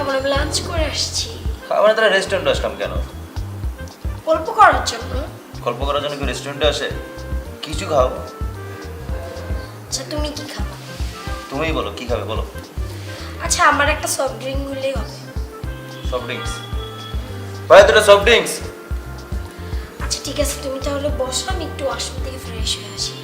খাব না লাঞ্চ করে আসছি। খাবার তারা রেস্টুরেন্টে আসলাম কেন? গল্প করার জন্য। গল্প করার জন্য কি রেস্টুরেন্টে আসে? কিছু খাও। আচ্ছা তুমি কি খাবা? তুমিই বলো কি খাবে বলো। আচ্ছা আমার একটা সফট ড্রিঙ্ক হলেই হবে। সফট ড্রিঙ্কস ভাই দুটো সফট ড্রিঙ্কস আচ্ছা ঠিক আছে তুমি তাহলে বসো আমি একটু ওয়াশরুম থেকে ফ্রেশ হয়ে আসি।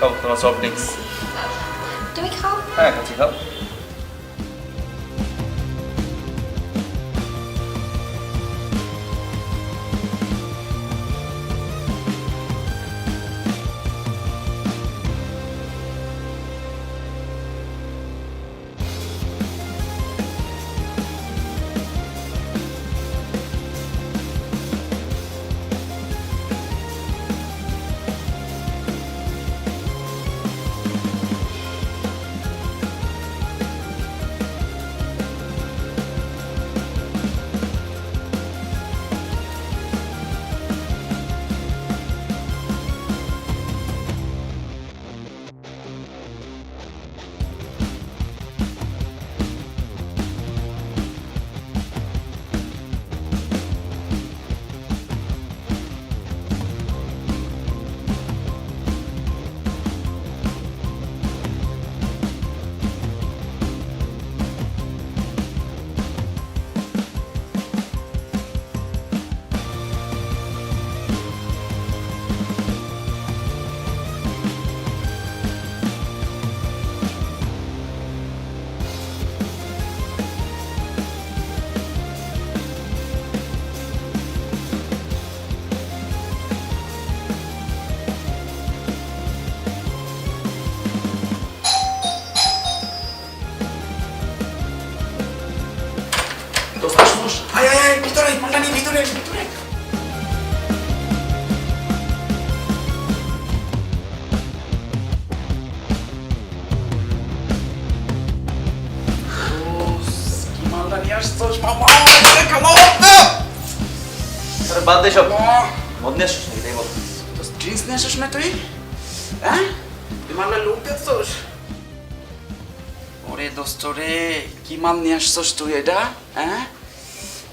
খাও তোমার সফট ড্রিঙ্কস তুমি খাও হ্যাঁ খাচ্ছি খাও আয় ভিতরে মালটা নিয়ে ভিতরে ভিতরে দোস্ত, কি মালটা নিয়ে আসছোস বাবা ভিতরে খাব আরে বাদ দে সব বাবা। মদ নিয়ে আসছিস নাকি তাই বলো দোস্ত ড্রিঙ্কস নিয়ে আসিস না তুই হ্যাঁ তুই মালটা লুক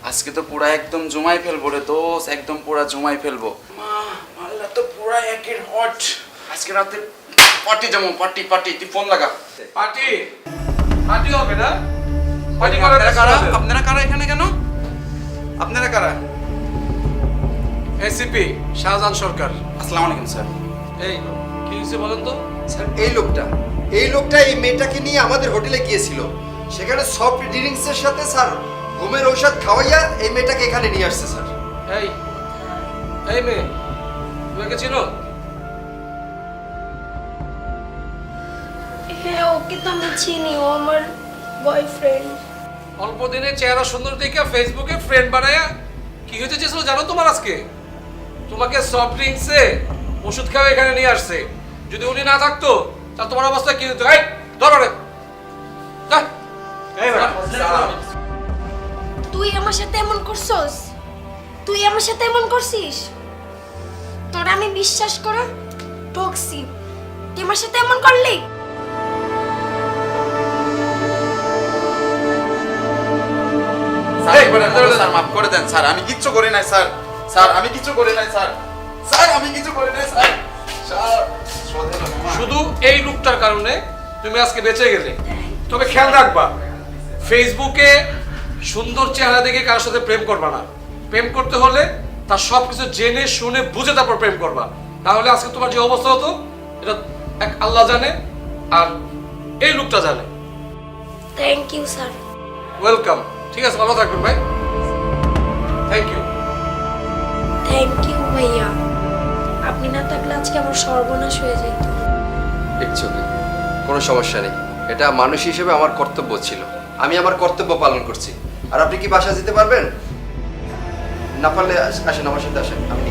আজকে তো পুরা একদম জমাই ফেলব রে দোস একদম পুরা জমাই ফেলব। মা মালটা তো পুরা একের হট। আজকে রাতে পার্টি যেমন পার্টি পার্টি তুই ফোন লাগা। পার্টি? পার্টি হবে না? পার্টি করার কারা? কারা আপনারা কারা এখানে কেন? আপনারা কারা? এসিপি শাহজাহান সরকার। আসসালামু আলাইকুম স্যার। এই কি হয়েছে বলেন তো? স্যার এই লোকটা এই লোকটা এই মেয়েটাকে নিয়ে আমাদের হোটেলে গিয়েছিল। সেখানে সফট ড্রিঙ্কসের সাথে স্যার ঘুমের ঔষধ খাওয়াইয়া এই মেয়েটাকে এখানে নিয়ে আসছে স্যার। এই এই মেয়ে তোমাকে চিনো? হ্যাঁ ওকে তো আমি চিনি ও আমার বয়ফ্রেন্ড অল্প দিনে চেহারা সুন্দর দেখে ফেসবুকে ফ্রেন্ড বানায়া কি হয়েছে চেয়েছিল জানো তোমার আজকে? তোমাকে সফট ড্রিঙ্কসে ওষুধ খাওয়া এখানে নিয়ে আসছে। যদি উনি না থাকতো তাহলে তোমার অবস্থা কি হতো এই ধরো রে যা। তুই আমার সাথে এমন করছস? তুই আমার সাথে এমন করছিস? তোর আমি বিশ্বাস করে ঠকছি তুই আমার সাথে এমন করলি? স্যার মাফ করে দেন স্যার। আমি কিচ্ছু করি নাই স্যার। স্যার আমি কিচ্ছু করি নাই স্যার। স্যার আমি কিছু করি নাই স্যার। শুধু এই রূপটার কারণে তুমি আজকে বেঁচে গেলে। তবে খেয়াল রাখবা ফেসবুকে সুন্দর চেহারা দেখে কারোর সাথে প্রেম করবা না। প্রেম করতে হলে তার সব কিছু জেনে শুনে বুঝে তারপর প্রেম করবা। তাহলে আজকে তোমার যে অবস্থা হতো এটা এক আল্লাহ জানে আর এই লোকটা জানে। থ্যাংক ইউ স্যার ওয়েলকাম ঠিক আছে ভালো থাকবেন ভাই। থ্যাংক ইউ থ্যাংক ইউ ভাইয়া। আপনি না থাকলে আজকে আমার সর্বনাশ হয়ে যেত। একচুয়ালি কোনো সমস্যা নেই। এটা মানুষ হিসেবে আমার কর্তব্য ছিল। আমি আমার কর্তব্য পালন করছি। আর আপনি কি বাসা যেতে পারবেন? না পারলে আস- আসেন আমার সাথে আসেন আমি